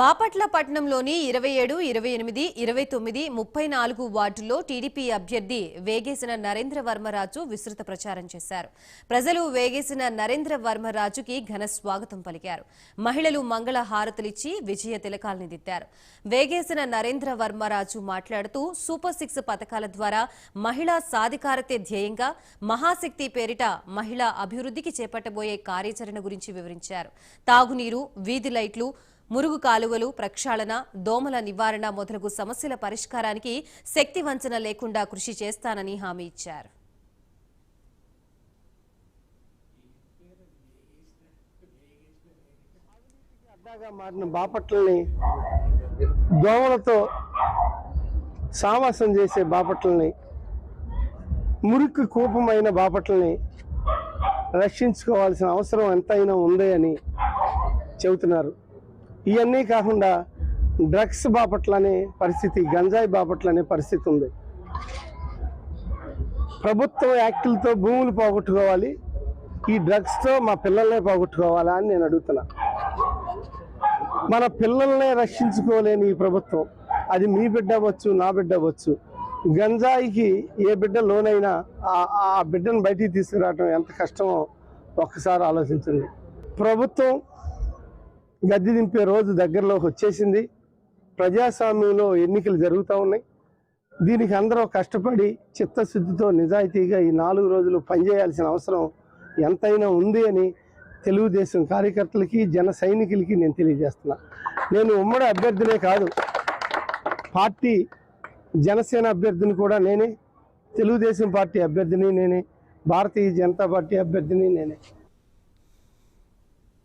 బాపట్ల పట్టణంలోని ఇరవై ఏడు ఇరవై ఎనిమిది ఇరవై తొమ్మిది ముప్పై నాలుగు వార్డుల్లో టీడీపీ అభ్యర్థి వేగేసిన నరేంద్ర వర్మరాజు విస్తృత ప్రచారం చేశారు. ప్రజలు వేగేసిన నరేంద్ర వర్మరాజుకి ఘన స్వాగతం పలికారు. మహిళలు మంగళ హారతులిచ్చి విజయ తిలకాల్ని దిద్దారు. వేగేసిన నరేంద్ర వర్మరాజు మాట్లాడుతూ సూపర్ సిక్స్ పథకాల ద్వారా మహిళా సాధికారతే ధ్యేయంగా మహాశక్తి పేరిట మహిళా అభివృద్ధికి చేపట్టబోయే కార్యాచరణ గురించి వివరించారు. తాగునీరు వీధి లైట్లు మురుగు కాలువలు ప్రక్షాళన దోమల నివారణ మొదలగు సమస్యల పరిష్కారానికి శక్తి వంచన లేకుండా కృషి చేస్తానని హామీ ఇచ్చారు. మారిన బాపట్లని దోమలతో సావాసం చేసే బాపట్లని మురికి కూపమైన బాపట్లని రక్షించుకోవాల్సిన అవసరం ఎంతైనా ఉంది అని చెబుతున్నారు. ఇవన్నీ కాకుండా డ్రగ్స్ బాపట్లనే పరిస్థితి గంజాయి బాపట్లనే పరిస్థితి ఉంది. ప్రభుత్వం యాక్టులతో భూములు పోగొట్టుకోవాలి ఈ డ్రగ్స్తో మా పిల్లల్నే పోగొట్టుకోవాలా అని నేను అడుగుతున్నా. మన పిల్లల్నే రక్షించుకోలేని ఈ ప్రభుత్వం అది మీ బిడ్డ అవ్వచ్చు నా బిడ్డ అవ్వచ్చు గంజాయికి ఏ బిడ్డ లోనైనా ఆ- బిడ్డను బయటికి తీసుకురావటం ఎంత కష్టమో ఒక్కసారి ఆలోచించండి. ప్రభుత్వం గద్దె దింపే రోజు దగ్గరలోకి వచ్చేసింది. ప్రజాస్వామ్యంలో ఎన్నికలు జరుగుతూ ఉన్నాయి. దీనికి అందరూ కష్టపడి చిత్తశుద్ధితో నిజాయితీగా ఈ నాలుగు రోజులు పనిచేయాల్సిన అవసరం ఎంతైనా ఉంది అని తెలుగుదేశం కార్యకర్తలకి జన సైనికులకి నేను తెలియజేస్తున్నా. నేను ఉమ్మడి అభ్యర్థినే కాదు పార్టీ జనసేన అభ్యర్థిని కూడా నేనే తెలుగుదేశం పార్టీ అభ్యర్థిని నేనే భారతీయ జనతా పార్టీ అభ్యర్థిని నేనే.